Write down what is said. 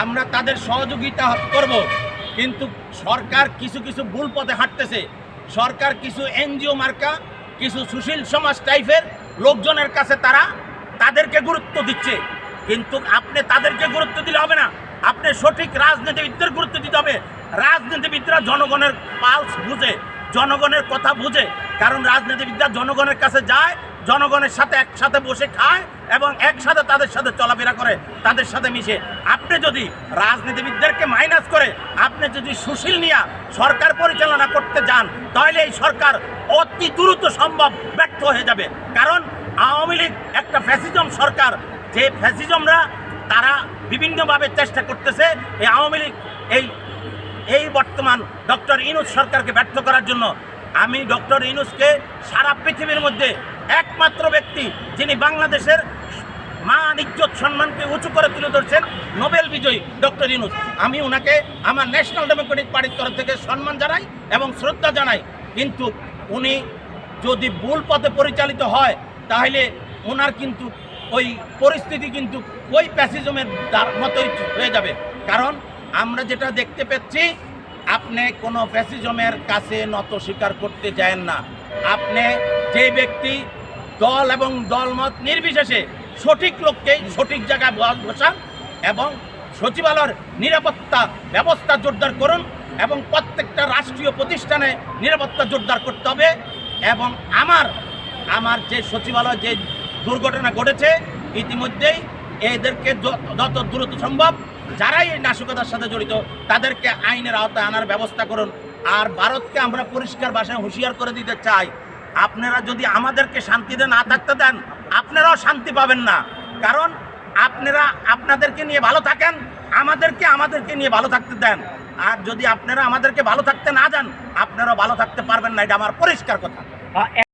আমরা তাদের সহযোগিতা করব। কিন্তু সরকার কিছু কিছু ভুল পথে হাঁটতেছে। সরকার কিছু এনজিও মার্কা, কিছু সুশীল সমাজ টাইপের লোকজনের কাছে তারা তাদেরকে গুরুত্ব দিচ্ছে। কিন্তু আপনি তাদেরকে গুরুত্ব দিলে হবে না। আপনি সঠিক রাজনীতিবিদদের গুরুত্ব দিতে হবে। রাজনীতিবিদরা জনগণের পালস বুঝে, জনগণের কথা বুঝে। কারণ রাজনীতিবিদরা জনগণের কাছে যায় জনগণের সাথে একসাথে বসে খায় এবং একসাথে তাদের সাথে চলাফেরা করে, তাদের সাথে মিশে। আপনি যদি রাজনীতিবিদদেরকে মাইনাস করে, আপনি যদি সুশীল নিয়া সরকার পরিচালনা করতে যান, তাহলে এই সরকার অতি দ্রুত সম্ভব ব্যর্থ হয়ে যাবে। কারণ আওয়ামী লীগ একটা ফ্যাসিজম সরকার। যে ফ্যাসিজমরা তারা বিভিন্নভাবে চেষ্টা করতেছে এই আওয়ামী লীগ, এই এই বর্তমান ডক্টর ইনুস সরকারকে ব্যর্থ করার জন্য। আমি ডক্টর ইনুসকে সারা পৃথিবীর মধ্যে একমাত্র ব্যক্তি যিনি বাংলাদেশের মান, ইজ্জত, সম্মানকে উঁচু করে তুলে ধরছেন নোবেল বিজয়ী ডক্টর ইনুস আমি ওনাকে আমার ন্যাশনাল ডেমোক্রেটিক পার্টির তরফ থেকে সম্মান জানাই এবং শ্রদ্ধা জানাই। কিন্তু উনি যদি ভুল পথে পরিচালিত হয়, তাহলে ওনার কিন্তু ওই পরিস্থিতি কিন্তু ওই প্যাসিজমের মতোই হয়ে যাবে। কারণ আমরা যেটা দেখতে পাচ্ছি আপনি কোনো ফ্যাসিজমের কাছে নত স্বীকার করতে চান না। আপনি যে ব্যক্তি দল এবং দলমত নির্বিশেষে সঠিক লোককে সঠিক জায়গায় বসান এবং সচিবালয়ের নিরাপত্তা ব্যবস্থা জোরদার করুন এবং প্রত্যেকটা রাষ্ট্রীয় প্রতিষ্ঠানে নিরাপত্তা জোরদার করতে হবে এবং আমার আমার যে সচিবালয় যে দুর্ঘটনা ঘটেছে, ইতিমধ্যেই এদেরকে যত দ্রুত সম্ভব যারাই এই নাশকতার সাথে জড়িত, তাদেরকে আইনের আওতায় আনার ব্যবস্থা করুন। আর ভারতকে আমরা পরিষ্কার ভাষায় হুঁশিয়ার করে দিতে চাই আপনারা যদি আমাদেরকে শান্তিতে না থাকতে দেন, আপনারাও শান্তি পাবেন না। কারণ আপনারা আপনাদেরকে নিয়ে ভালো থাকেন, আমাদেরকে আমাদেরকে নিয়ে ভালো থাকতে দেন। আর যদি আপনারা আমাদেরকে ভালো থাকতে না দেন, আপনারাও ভালো থাকতে পারবেন না, এটা আমার পরিষ্কার কথা।